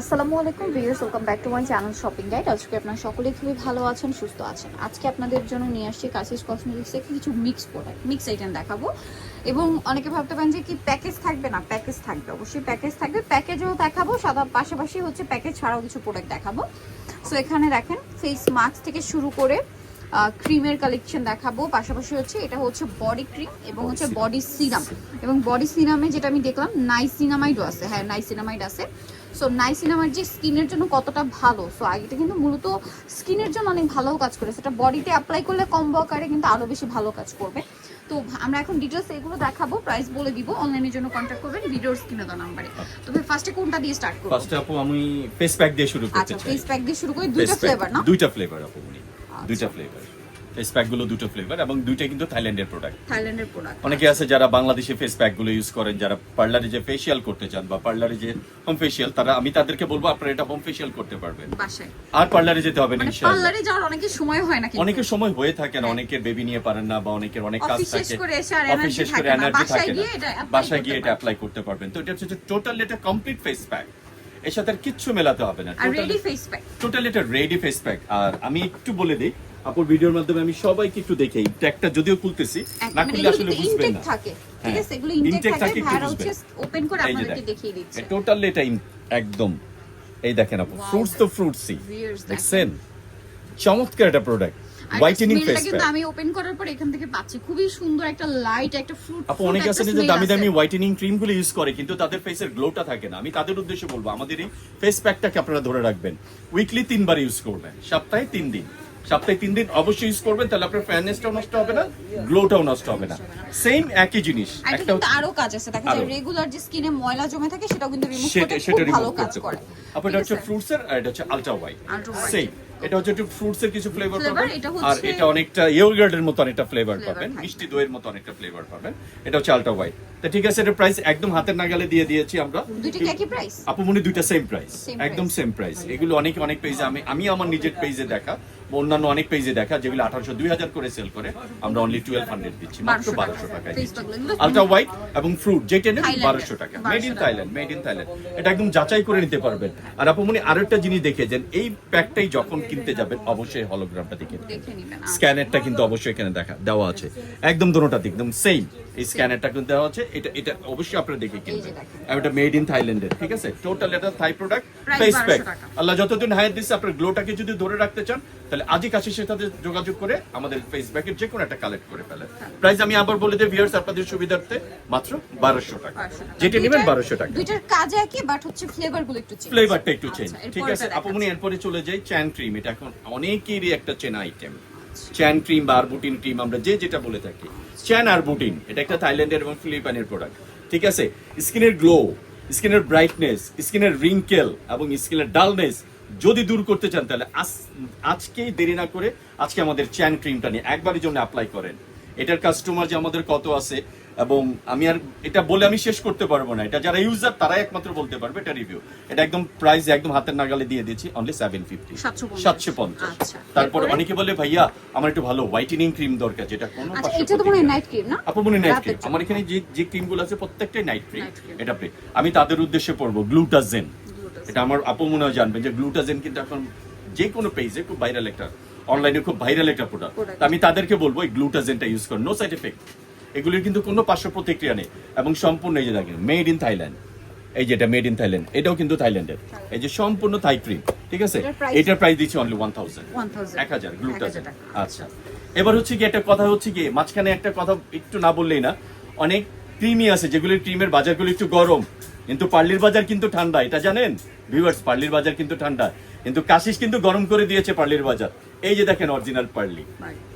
আসসালামু আলাইকুম viewers welcome back to my channel shopping guide. আজকে আপনারা সকলেই খুবই ভালো আছেন সুস্থ আছেন। আজকে আপনাদের জন্য নিয়ে আসছি কাশিস কসমেটিক্স থেকে কিছু মিক্স প্রোডাক্ট মিক্স আইটেম দেখাবো। এবং অনেকে ভাবতে পারেন যে কি প্যাকেজ থাকবে? না প্যাকেজ থাকবে অবশ্যই প্যাকেজ থাকবে। প্যাকেজও দেখাবো সাদা পাশাপাশি হচ্ছে প্যাকেজ ছাড়াও কিছু প্রোডাক্ট দেখাবো। সো এখানে দেখেন ফেস মাস্ক থেকে শুরু করে ক্রিমের কালেকশন দেখাবো। পাশাপাশি হচ্ছে এটা হচ্ছে বডি ক্রিম এবং হচ্ছে বডি সিরাম এবং বডি সিরামে যেটা আমি দেখলাম নাইসিনামাইডও আছে। হ্যাঁ নাইসিনামাইড আছে। সো নাইসিনামাইড যে স্কিনের জন্য কতটা ভালো সো এটা কিন্তু মূলত স্কিনের জন্য অনেক ভালো কাজ করে। সেটা বডিতে অ্যাপ্লাই করলে কম আকারে কিন্তু আরও বেশি ভালো কাজ করবে। তো আমরা এখন ডিটেলস এগুলো দেখাবো প্রাইস বলে দিব অনলাইনের জন্য কন্ট্যাক্ট করবেন ভিডিওর স্ক্রিনে দেওয়া নাম্বারে তবে ফার্স্টে কোনটা দিয়ে স্টার্ট করব? ফার্স্ট আপু আমি ফেস প্যাক দিয়ে শুরু করতে চাই আচ্ছা চাই। ফেস প্যাক দিয়ে শুরু করি দুইটা ফ্লেভার না? দুইটা ফ্লেভার আপু আচ্ছা। দুইটা ফ্লেভার ফেস প্যাকগুলো দুটো ফ্লেভার এবং দুইটা কিন্তু থাইল্যান্ডের প্রোডাক্ট থাইল্যান্ডের প্রোডাক্ট অনেকে আছে যারা বাংলাদেশে ফেস প্যাকগুলো ইউজ করেন যারা পার্লারে যে ফেসিয়াল করতে চান বা পার্লারে যে হোম ফেসিয়াল তারা আমি তাদেরকে বলব আপনারা এটা হোম ফেসিয়াল করতে পারবেন। বাসায়। আর পার্লারে যেতে হবে না মানে ইনশাআল্লাহ। পার্লারে যাওয়ার অনেকের সময় হয় না কিন্তু। অনেকের সময় হয়ে থাকে না অনেকের বেবি নিয়ে পারেন না বা অনেকের অনেক কাজ থাকে। অফিস শেষ করে এনার্জি থাকে না। বাসায় গিয়ে এটা অ্যাপ্লাই করতে পারবেন। তো এটা হচ্ছে টোটাল এটা কমপ্লিট ফেস প্যাক এর সাথে আর কিচ্ছু মেলাতে হবে না। আর ফেস প্যাক টোটাল এটা রেডি ফেস প্যাক আর আমি একটু বলে দিই আপুর ভিডিওর মাধ্যমে আমি সবাইকে একটু দেখি ট্যাগটা যদিও খুলতেছি না খুললে আসলে বুঝবেন না। থাকে ঠিক হ্যাঁ, আছে? এগুলো ইনটেক থাকে বুঝবেন। হচ্ছে ওপেন করে আপনাদেরকে দেখ। দেখিয়ে দিচ্ছে। টোটাল এটা একদম এই দেখেন আপু ফ্রুটস তো ফ্রুটসই দেখেন। দেখছেন? চমৎকার একটা প্রোডাক্ট হোয়াইটেনিং ফেস প্যাক আমি ওপেন করার পর এখান থেকে পাচ্ছি খুবই সুন্দর একটা লাইট একটা ফ্রুট আপু অনেকে আছে যে দামি দামি হোয়াইটেনিং ক্রিমগুলো ইউজ করে কিন্তু তাদের ফেসের গ্লোটা থাকে না। আমি তাদের উদ্দেশ্যে বলব আমাদের এই ফেস প্যাকটাকে আপনারা ধরে রাখবেন। উইকলি তিনবার ইউজ করবেন সপ্তাহে তিন দিন। সপ্তাহে তিন দিন অবশ্যই ইউজ করবেন তাহলে আপনার ফ্যানেসটাও নষ্ট হবে না গ্লোটাও নষ্ট হবে না। সেম একই জিনিস একটা আরও কাজ আছে দেখা যায় রেগুলার যে স্কিনে ময়লা জমে থাকে সেটাও কিন্তু রিমুভ করতে খুব ভালো কাজ করে। আপনি আপু এটা হচ্ছে ফ্রুটস এর আর এটা হচ্ছে আলট্রা হোয়াইট সেম এটা হচ্ছে একটু ফ্রুটস এর কিছু ফ্লেভার পাবেন। আর এটা অনেকটা ইয়োগার্টের মতো অনেকটা ফ্লেভার পাবেন। মিষ্টি দইয়ের মতো অনেকটা ফ্লেভার পাবেন। এটা হচ্ছে আলট্রা হোয়াইট তো ঠিক আছে এটা প্রাইস একদম হাতের নাগালে দিয়ে দিয়েছি আমরা। আপু মনে দুইটা সেম প্রাইস একদম সেম প্রাইস এগুলো অনেক অনেক পেজে আমি আমি আমার নিজের পেজে দেখা। অন্যান্য অনেক পেজে দেখা যেগুলো আঠারোশো দুই হাজার করে সেল করে। আমরা অনলি টুয়েলভ হান্ড্রেড দিচ্ছি মাত্র বারোশো টাকায়। আলট্রা হোয়াইট এবং ফ্রুট যেটা নেন বারোশো টাকা। Made in Thailand made in Thailand এটা একদম যাচাই করে নিতে পারবেন। আর আপু মনে আরও একটা জিনিস দেখে যান এই প্যাকটাই যখন কিনতে যাবেন অবশ্যই হলোগ্রামটা দেখে আচ্ছা। স্ক্যানারটা কিন্তু অবশ্যই এখানে দেখা দেওয়া আছে। একদম দোনোটাতে একদম সেম এই স্ক্যানারটা কিন্তু দেওয়া আছে এটা এটা অবশ্যই আপনারা দেখে কিনবেন। এটা মেড ইন থাইল্যান্ডের ঠিক আছে? টোটাল এটা থাই প্রোডাক্ট ফেস প্যাক আল্লাহ যতদিন হায়াত দিচ্ছে আপনার গ্লোটাকে যদি ধরে রাখতে চান তাহলে আজই কাছে সাথে যোগাযোগ করে আমাদের ফেস প্যাকের যে কোনো একটা কালেক্ট করে ফেলেন। প্রাইস আমি আবার বলে দিই ভিউয়ার্স আপনাদের সুবিধার্থে মাত্র বারোশো টাকা। 1200 টাকা। যেটা নেবেন দুইটার- বারোশো টাকা। দুইটার কাজ একই বাট হচ্ছে ফ্লেভারগুলো একটু চেঞ্জ ফ্লেভারটা একটু চেঞ্জ আচ্ছা, ঠিক আছে? দেখাচ্ছি। আপনি এরপরে চলে যাই চ্যান ক্রিম এটা এখন অনেকেরই একটা চেনা আইটেম চ্যান ক্রিম বা আরবুটিন ক্রিম আমরা যে যেটা বলে থাকি। চ্যান আরবুটিন এটা একটা থাইল্যান্ডের এবং ফিলিপাইনের প্রোডাক্ট ঠিক আছে? স্কিনের গ্লো স্কিনের ব্রাইটনেস স্কিনের রিঙ্কেল এবং স্কিনের ডালনেস যদি দূর করতে চান তাহলে আজ- আজকেই দেরি না করে আজকে আমাদের চ্যান ক্রিমটা নিয়ে একবারের জন্য অ্যাপ্লাই করেন। এটার কাস্টমার যে আমাদের কত আছে? এবং আমি আর এটা বলে আমি শেষ করতে পারব না। এটা যারা ইউজার তারাই একমাত্র বলতে পারবে এটা রিভিউ এটা একদম প্রাইস একদম হাতের নাগালে দিয়ে দিয়েছি অনলি সেভেন ফিফটি সাতশো পঞ্চাশ। আচ্ছা। তারপরে? অনেকে বলে ভাইয়া আমার একটু ভালো হোয়াইটেনিং ক্রিম দরকার যেটা কোনো আচ্ছা এটা তো মনে নাইট ক্রিম না? আপু মনে নাইট ক্রিম আমার এখানে যে যে ক্রিমগুলো আছে প্রত্যেকটাই নাইট ক্রিম এটা আমি তাদের উদ্দেশ্যে পড়ব গ্লুটাজেন এটা আমার আপু মনে হয় জানবেন যে গ্লুটাজেন কিন্তু এখন যে কোনো পেজে খুব ভাইরাল একটা অনলাইনে খুব ভাইরাল একটা প্রোডাক্ট আমি তাদেরকে বলব এই গ্লুটাজেনটা ইউজ করুন নো সাইড এফেক্ট এগুলির কিন্তু কোনো পার্শ্ব প্রতিক্রিয়া নেই এবং সম্পূর্ণ এই যে দেখেন মেড ইন থাইল্যান্ড এই যেটা মেড ইন থাইল্যান্ড এটাও কিন্তু থাইল্যান্ডের এই যে সম্পূর্ণ থাই ক্রিম ঠিক আছে? এটার প্রাইস দিচ্ছি অনলি ওয়ান থাউজেন্ড এক হাজার গ্লুটাজেন আচ্ছা। এবার হচ্ছে কি একটা কথা হচ্ছে কি মাঝখানে একটা কথা একটু না বললেই না অনেক ক্রিমই আছে যেগুলির ক্রিমের বাজারগুলো একটু গরম কিন্তু পার্লির বাজার কিন্তু ঠান্ডা এটা জানেন? ভিউয়ার্স পার্লির বাজার কিন্তু ঠান্ডা কিন্তু কাশিস কিন্তু গরম করে দিয়েছে পার্লির বাজার। এই যে দেখেন অরিজিনাল পার্লি।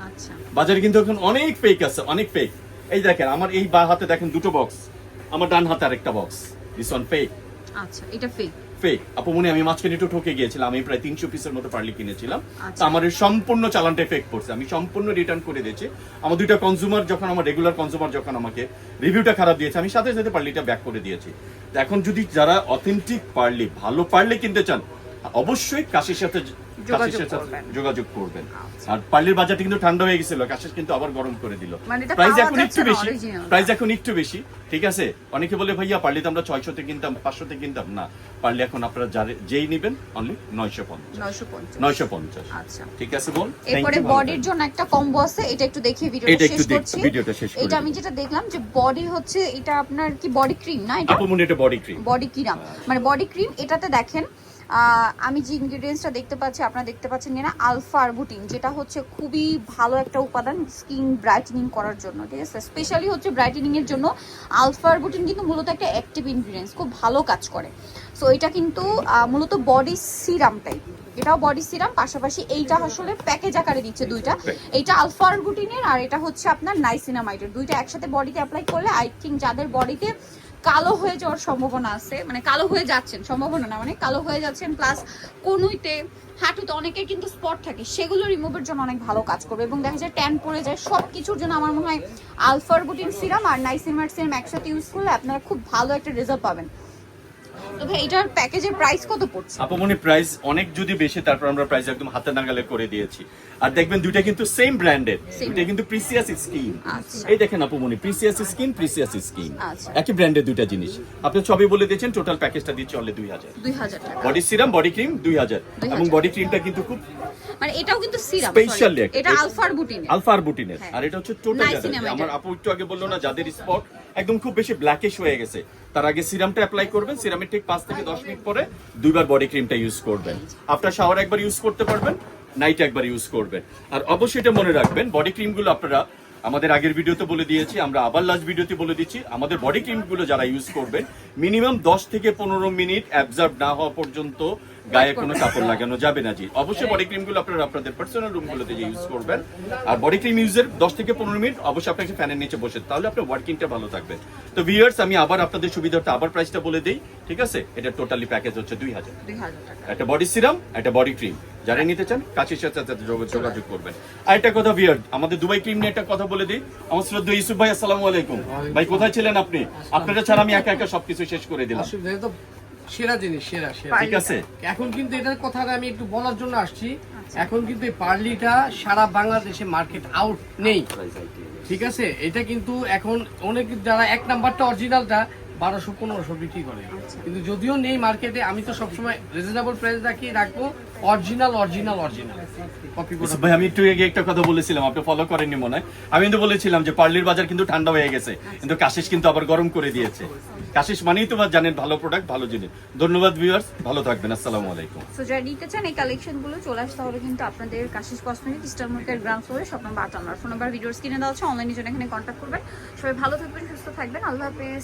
আচ্ছা। বাজারে কিন্তু এখন অনেক ফেক আছে অনেক ফেক এই দেখেন আমার এই বা হাতে দেখেন দুটো বক্স আমার ডান হাতে আরেকটা বক্স দিস ওয়ান ফেক আচ্ছা এটা ফেক ফেক আপু মনে আমি মাঝখানে একটু ঠকে গিয়েছিলাম আমি প্রায় তিনশো পিসের মতো পার্লি কিনেছিলাম। আচ্ছা। তো আমার সম্পূর্ণ চালানটা ফেক পড়ছে আমি সম্পূর্ণ রিটার্ন করে দিয়েছি। আমার দুইটা কনজিউমার যখন আমার রেগুলার কনজিউমার যখন আমাকে রিভিউটা খারাপ দিয়েছে আমি সাথে সাথে পার্লিটা ব্যাক করে দিয়েছি। এখন যদি যারা অথেন্টিক পার্লি ভালো পার্লি কিনতে চান অবশ্যই কাশির সাথে যোগাযোগ করবেন। আচ্ছা। আর পার্লির বাজারটা কিন্তু ঠান্ডা হয়ে গেছিল কাশিস কিন্তু আবার গরম করে দিল। মানে প্রাইস এখন একটু বেশি প্রাইস এখন একটু বেশি ঠিক আছে? অনেকে বলে ভাইয়া পার্লিতে আমরা ছয়শোতে কিনতাম পাঁচশোতে কিনতাম। না পার্লি এখন আপনারা যেই নিবেন অনলি নয়শো পঞ্চাশ। নয়শো পঞ্চাশ। আচ্ছা। ঠিক আছে বল এরপরে বডির জন্য একটা কম্বো আছে এটা একটু দেখিয়ে ভিডিওটা শেষ করছি। ভিডিওটা শেষ এটা আমি যেটা দেখলাম যে বডি হচ্ছে এটা আপনার কি বডি ক্রিম না এটা? মনে এটা বডি ক্রিম বডি ক্রিম মানে বডি ক্রিম এটাতে দেখেন আমি যে ইনগ্রেডিয়েন্টসটা দেখতে পাচ্ছি, আপনারা দেখতে পাচ্ছেন কিনা আলফা আরবুটিন যেটা হচ্ছে খুবই ভালো একটা উপাদান স্কিন ব্রাইটেনিং করার জন্য, ঠিক আছে? স্পেশালি হচ্ছে ব্রাইটেনিংয়ের জন্য আলফা আরবুটিন কিন্তু মূলত একটা অ্যাক্টিভ ইনগ্রেডিয়েন্টস খুব ভালো কাজ করে। সো এটা কিন্তু মূলত বডি সিরাম টাইপ এটাও বডি সিরাম পাশাপাশি এইটা আসলে প্যাকেজ আকারে দিচ্ছে দুইটা। এইটা আলফা আরবুটিনের আর এটা হচ্ছে আপনার নাইসিনামাইডের দুইটা একসাথে বডিতে অ্যাপ্লাই করলে আই থিঙ্ক যাদের বডিতে কালো হয়ে যাওয়ার সম্ভাবনা আছে। মানে কালো হয়ে যাচ্ছেন, সম্ভাবনা না মানে কালো হয়ে যাচ্ছেন প্লাস কনুইতে, হাঁটুতে অনেকের কিন্তু স্পট থাকে, সেগুলো রিমুভের জন্য অনেক ভালো কাজ করবে এবং দেখা যায় ট্যান পড়ে যায় সব কিছুর জন্য আমার মনে হয় আলফার গুটিন সিরাম আর নাইসিমার সিরাম একসাথে ইউজ করলে আপনারা খুব ভালো একটা রেজাল্ট পাবেন। তো ভাই এটার প্যাকেজের প্রাইস কত পড়ছে? আপামনি প্রাইস অনেক যদি বেশি তারপর আমরা প্রাইস একদম হাতে নাগালে করে দিয়েছি। আর দেখবেন দুইটা কিন্তু সেম ব্র্যান্ডের দুইটা কিন্তু প্রিসিয়াস স্কিন আচ্ছা। এই দেখেন আপুমনি প্রিসিয়াস স্কিন প্রিসিয়াস স্কিন। একই ব্র্যান্ডের দুইটা জিনিস। আপনি বলে দিয়েছেন টোটাল প্যাকেজটা দিচ্ছি অনলি দুই হাজার। দুই হাজার টাকা। বডি সিরাম বডি ক্রিম 2000 এবং বডি ক্রিমটা কিন্তু খুব মানে এটাও কিন্তু সিরাম একটা- এটা আলফারবুটিন আলফা আর বুটিনের। আর এটা হচ্ছে টোটাল আমার আপু একটু আগে বলল না যাদের স্পট একদম খুব বেশি ব্ল্যাকিশ হয়ে গেছে তার আগে সিরামটা অ্যাপ্লাই করবেন। সিরামের ঠিক পাঁচ থেকে দশ মিনিট পরে দুইবার বডি ক্রিমটা ইউজ করবেন। আফটার শাওয়ার একবার ইউজ করতে পারবেন নাইট একবার ইউজ করবেন। আর অবশ্যই এটা মনে রাখবেন বডি ক্রিমগুলো আপনারা, আমাদের আগের ভিডিওতে বলে দিয়েছি, আমরা আবার লাস্ট ভিডিওতে বলে দিচ্ছি, আমাদের বডি ক্রিমগুলো যারা ইউজ করবেন মিনিমাম দশ থেকে পনেরো মিনিট অ্যাবজার্ভ না হওয়া পর্যন্ত গায়ে কোনো কাপড় লাগানো যাবে না জি। অবশ্যই বডি ক্রিমগুলো আপনারা আপনাদের পার্সোনাল রুমগুলোতে যে ইউজ করবেন। আর বডি ক্রিম ইউজের দশ থেকে পনেরো মিনিট অবশ্যই আপনাকে ফ্যানের নিচে বসে। তাহলে আপনার ওয়ার্কিংটা ভালো থাকবে। তো ভিউয়ার্স আমি আবার আপনাদের সুবিধাটা আবার প্রাইসটা বলে দিই ঠিক আছে? এটা টোটালি প্যাকেজ হচ্ছে দুই হাজার। একটা বডি সিরাম একটা বডি ক্রিম যারা নিতে চান কাছের সাথে সাথে যোগাযোগ করবেন। আর একটা কথা বিয়ার আমাদের দুবাই ক্রিম নিয়ে একটা কথা বলে দিই। আমার শ্রদ্ধা ইউসুফ ভাই আসসালামু আলাইকুম। ভাই কোথায় ছিলেন আপনি? আপনারা ছাড়া আমি একা একা সবকিছু শেষ করে দিলাম। সেরা জিনিস সেরা সেরা। ঠিক আছে। এখন কিন্তু এটার কথাটা আমি একটু বলার জন্য আসছি। এখন কিন্তু এই পার্লিটা সারা বাংলাদেশে মার্কেট আউট নেই। ঠিক আছে? এটা কিন্তু এখন অনেক যারা এক নাম্বারটা অরিজিনালটা বারোশো পনেরোশো বিক্রি করে। কিন্তু যদিও নেই মার্কেটে আমি তো সবসময় রিজনেবল প্রাইস রাখি রাখব। অরিজিনাল অরিজিনাল অরিজিনাল কপি ভাই আমি একটু আগে একটা কথা বলেছিলাম আপনি ফলো করেননি মনে হয়। আমি কিন্তু বলেছিলাম যে পার্লির বাজার কিন্তু ঠান্ডা হয়ে গেছে কিন্তু কাশিস কিন্তু আবার গরম করে দিয়েছে। কাশিস মানেই তো জানেন ভালো প্রোডাক্ট ভালো জিনিস। ধন্যবাদ ভিউয়ার্স ভালো থাকবেন আসসালামু আলাইকুম। সো যারা নিতে চান এই কালেকশনগুলো চলে আসতে হবে কিন্তু আপনাদের Kashish cosmetic star market ground ফ্লোরে শপ নাম্বার আটান্ন ফোন নাম্বার ভিডিওর স্ক্রিনে দেওয়া আছে অনলাইনের জন্য এখানে কন্ট্যাক্ট করবেন। সবাই ভালো থাকবেন সুস্থ থাকবেন। আল্লাহ হাফেজ।